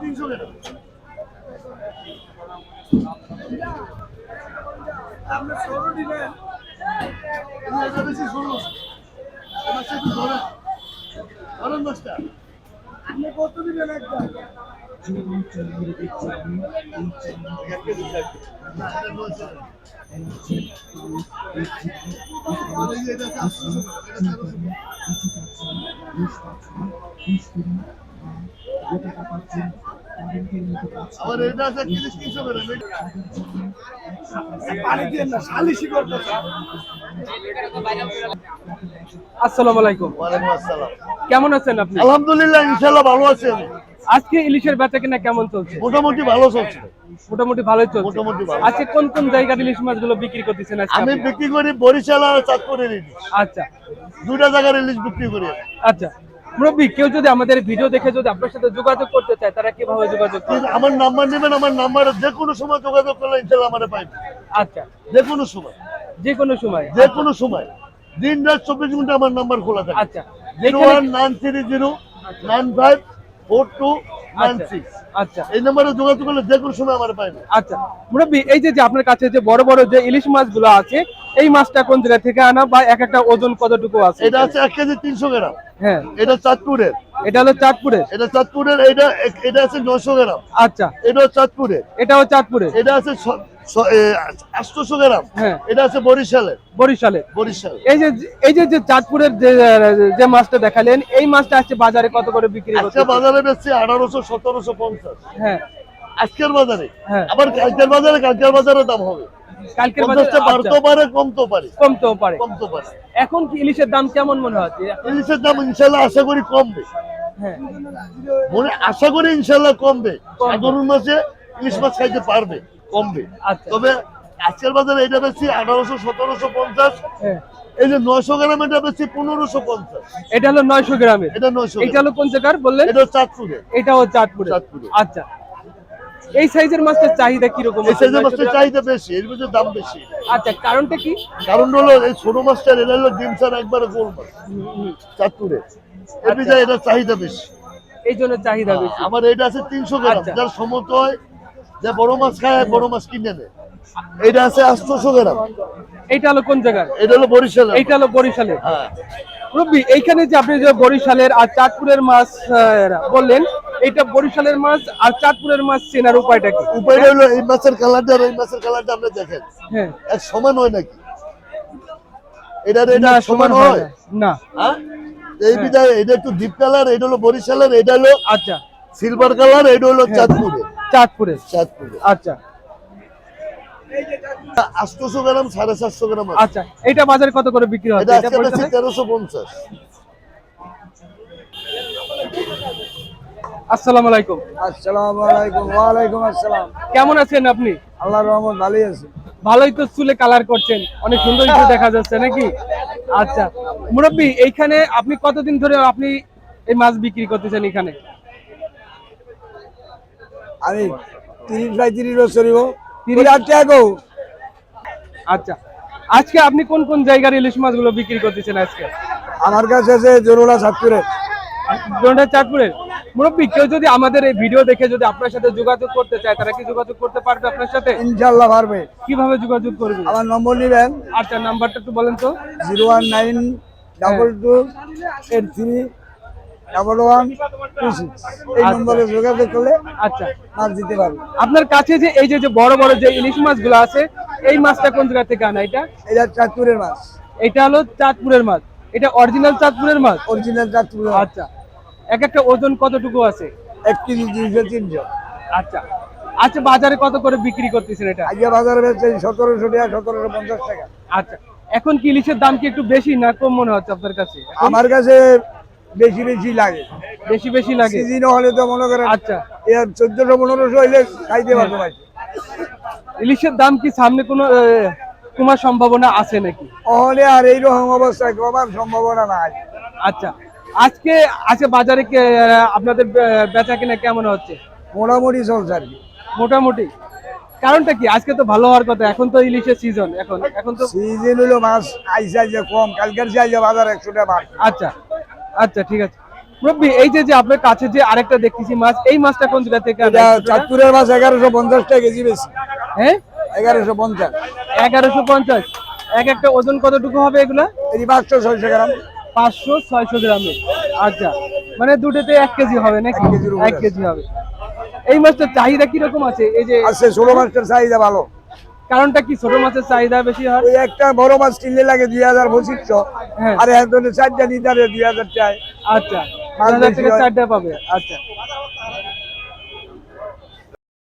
তিনশো আপনি ষোলো বেশি ষোলোশো এ মাছটা একটু ধরেন ধরেন আপনি কত দিলেন এক কেজি থাকবে। না, এটা বলছে না। আর এই যে এটা আছে 800 টাকা, এটা 1300 টাকা। আমার এটা আছে এক তিনশো করে পানি দিয়ে না সালিশি করতেছে আসসালামু আলাইকুম ওয়ালাইকুম আসসালাম কেমন আছেন আপনি আলহামদুলিল্লাহ ইনশাল্লাহ ভালো আছেন আজকে ইলিশের বেচা কিনা কেমন চলছে? মোটামুটি ভালো চলছে। মোটামুটি ভালোই চলছে। মোটামুটি ভালো। আজকে কোন কোন জায়গার ইলিশ মাছগুলো বিক্রি করতেছেন আজকে আমি বিক্রি করি বরিশাল আর চাঁদপুরের ইলিশ। আচ্ছা। দুইটা জায়গার ইলিশ বিক্রি করি আচ্ছা। মুরব্বী কেউ যদি আমাদের ভিডিও দেখে যদি আপনার সাথে যোগাযোগ করতে চায় তারা কীভাবে যোগাযোগ করবে? আমার নাম্বার নেবেন আমার নাম্বারে যে কোনো সময় যোগাযোগ করলে ইনশাল্লাহ আমার পাইবে আচ্ছা। যে কোনো সময়। যে কোনো সময়? যে কোনো সময়। দিন রাত চব্বিশ ঘণ্টা আমার নাম্বার খোলা থাকে। আচ্ছা। Zero one nine three zero nine five four two nine আচ্ছা আচ্ছা। এই নাম্বারে যোগাযোগ করলে যে কোনো সময় আমার পাইবে। আচ্ছা মুরব্বী এই যে যে আপনার কাছে যে বড় বড় যে ইলিশ মাছগুলো আছে এই মাছটা কোন জায়গা থেকে আনা বা এক একটা ওজন কতটুকু আছে? এটা আছে এক কেজি তিনশো গ্রাম। হ্যাঁ। এটা চাঁদপুরের। এটা হলো চাঁদপুরের? এটা চাঁদপুরের এটা এটা আছে নশো গ্রাম। আচ্ছা। এটা চাঁদপুরের। এটাও চাঁদপুরের? এটা আছে আটশোশো গ্রাম। হ্যাঁ। এটা আছে বরিশালের। বরিশালের। বরিশাল এই যে এই যে যে চাঁদপুরের যে মাছটা দেখালেন এই মাছটা আজকে বাজারে কত করে বিক্রি আজকে হচ্ছে? বাজারে বেচছে আঠারোশো সতেরোশো পঞ্চাশ। হ্যাঁ। আজকের বাজারে। হ্যাঁ। আবার কালকের বাজারে কালকের বাজারে দাম হবে। কালকের বাজারে পঞ্চাশটা বাড়তেও আচ্ছা, পারে কমতেও পারে। কমতেও পারে। কমতে পারে। এখন কি ইলিশের দাম কেমন মনে হচ্ছে ইলিশের দাম ইনশাল্লাহ আশা করি কমবে। মনে আশা করি ইনশাল্লাহ কমবে। কমবে। সাধারণ মাসে ইলিশ মাছ খাইতে পারবে। কমবে। আচ্ছা। তবে আজকের বাজারে এটা বেশি আঠারোশো সতেরোশো পঞ্চাশ। হ্যাঁ। এই যে নয়শো গ্রাম এটা বেশি পনেরোশো পঞ্চাশ। এটা হলো নয়শো গ্রামে এটা নয়শো এটা হলো জায়গার বললেন? এটা চাঁদপুরে। এটাও চাঁদপুরে। চাঁদপুরে। আচ্ছা। এই সাইজের মাছটার চাহিদা কীরকম এই সাইজের মাছটার চাহিদা বেশি এর মধ্যে দাম বেশি। আচ্ছা কারণটা কি? কারণ হলো এই ছোট মাছটার এটা হলো ডিম ছাড়া একবারে গোল মাছ। চাঁদপুরে। এর আচ্ছা। এটা চাহিদা বেশি। এই জন্য চাহিদা বেশি। আমার এটা আছে তিনশো গ্রাম। আচ্ছা। যার সমত হয় যে বড় মাছ খায় বড় মাছ কিনে নেয়। এটা আছে আটশোশো গ্রাম। এইটা হলো কোন জায়গার? এটা হলো বরিশাল এইটা হলো বরিশালের। হ্যাঁ। রবি এইখানে যে আপনি যে বরিশালের আর চাঁদপুরের মাছ বললেন এটা বরিশালের মাছ আর চাঁদপুরের মাছ চেনার উপায়টা কি? উপায় হলো এই মাছের কালারটা আর এই মাছের কালারটা আপনি দেখেন। হ্যাঁ। এক সমান হয় নাকি? এটার এটা সমান হয় না। হ্যাঁ? এই বিধায় এটা একটু ডিপ কালার এটা হলো বরিশালের এটা হলো আচ্ছা। সিলভার কালার এটা হলো হ্যাঁ। চাঁদপুরে? চাঁদপুরে। আচ্ছা। আটশোশো গ্রাম সাড়ে সাতশো গ্রাম আচ্ছা এটা বাজারে কত করে বিক্রি এটা এটা? তেরোশো পঞ্চাশ। আসসালামু আলাইকুম। আসসালামু আলাইকুম ওয়ালাইকুম আসসালাম। কেমন আছেন আপনি? আল্লাহর রহমত ভালোই আছে। ভালোই তো চুলে কালার করছেন অনেক সুন্দর একটু দেখা যাচ্ছে নাকি? আচ্ছা। মুরব্বী এইখানে আপনি কতদিন ধরে আপনি এই মাছ বিক্রি করতেছেন এখানে? আমি তিরিশ বাই তিরিশ বছর তিরিশ- টাকা আচ্ছা আজকে আপনি কোন কোন জায়গার ইলিশ মাছগুলো বিক্রি করতেছেন আজকে? আমার কাছে আছে জরুলা সাতপুরে জোনটা চাঁদপুরের? মুরব্বী কেউ যদি আমাদের এই ভিডিও দেখে যদি আপনার সাথে যোগাযোগ করতে চায় তারা কি যোগাযোগ করতে পারবে আপনার সাথে? ইনশাল্লাহ পারবে। কীভাবে যোগাযোগ করবে? আমার নম্বর নেবেন। আচ্ছা নাম্বারটা একটু বলেন তো। Zero one nine double two eight three double one two six এই আচ্ছা। নম্বরে যোগাযোগ করলে আচ্ছা। মাছ দিতে পারবে। আপনার কাছে যে এই যে যে বড় বড় যে ইলিশ মাছগুলো আছে এই মাছটা কোন জায়গা থেকে আনা এটা? এটা চাঁদপুরের মাছ। এটা হলো চাঁদপুরের মাছ। এটা অরিজিনাল চাঁদপুরের মাছ? অরিজিনাল চাঁদপুরের আচ্ছা। এক একটা ওজন কতটুকু আছে? এক কেজি দুইশো তিনশো। আচ্ছা। আচ্ছা বাজারে কত করে বিক্রি করতেছেন এটা? আজকে বাজারে বেচছে সতেরোশো টাকা সতেরোশো পঞ্চাশ টাকা। আচ্ছা। এখন কি ইলিশের দাম কি একটু বেশি না কম মনে হচ্ছে আপনার কাছে? আমার কাছে বেশি বেশি লাগে। বেশি বেশি লাগে? সিজন হলে তো মনে করেন আচ্ছা। এর চোদ্দশো পনেরোশো হইলে খাইতে পারব ভাই। ইলিশের দাম কি সামনে কোনো কমার সম্ভাবনা আছে নাকি? অহলে আর এইরকম অবস্থায় কমার সম্ভাবনা নাই। আচ্ছা। আজকে আজকে বাজারে আপনাদের বেচা কিনা কেমন হচ্ছে? মোটামুটি চলছে আর কি। মোটামুটি। কারণটা কি? আজকে তো ভালো হওয়ার কথা এখন তো ইলিশের সিজন এখন এখন তো সিজন হলো মাছ আইসা যে কম কালকের চাইছে বাজার একশো টাকা। আচ্ছা। আচ্ছা ঠিক আছে। মুরব্বী এই যে যে আপনার কাছে যে আরেকটা দেখতেছি মাছ এই মাছটা কোন জায়গা থেকে এটা? চাঁদপুরের মাছ এগারোশো পঞ্চাশ টাকা কেজি বেশি। হ্যাঁ? এগারোশো পঞ্চাশ। এগারোশো পঞ্চাশ। এক একটা ওজন কতটুকু হবে এগুলা? এই পাঁচশো ছয়শো গ্রাম। পাঁচশো ছয়শো গ্রামের আচ্ছা মানে দুটোতে এক কেজি হবে নাকি? এক কেজি হবে। এই মাছটার চাহিদা কীরকম আছে? এই যে আছে ষোলো মাছটার চাহিদা ভালো। কারণটা কি? ছোট মাছের চাহিদা বেশি হয়? ওই একটা বড় মাছ কিনলে লাগে দুই হাজার পঁচিশশো। হ্যাঁ। আর একজনের চারটা নিতে দুই হাজার চাই আচ্ছা। চারটা পাবে। আচ্ছা।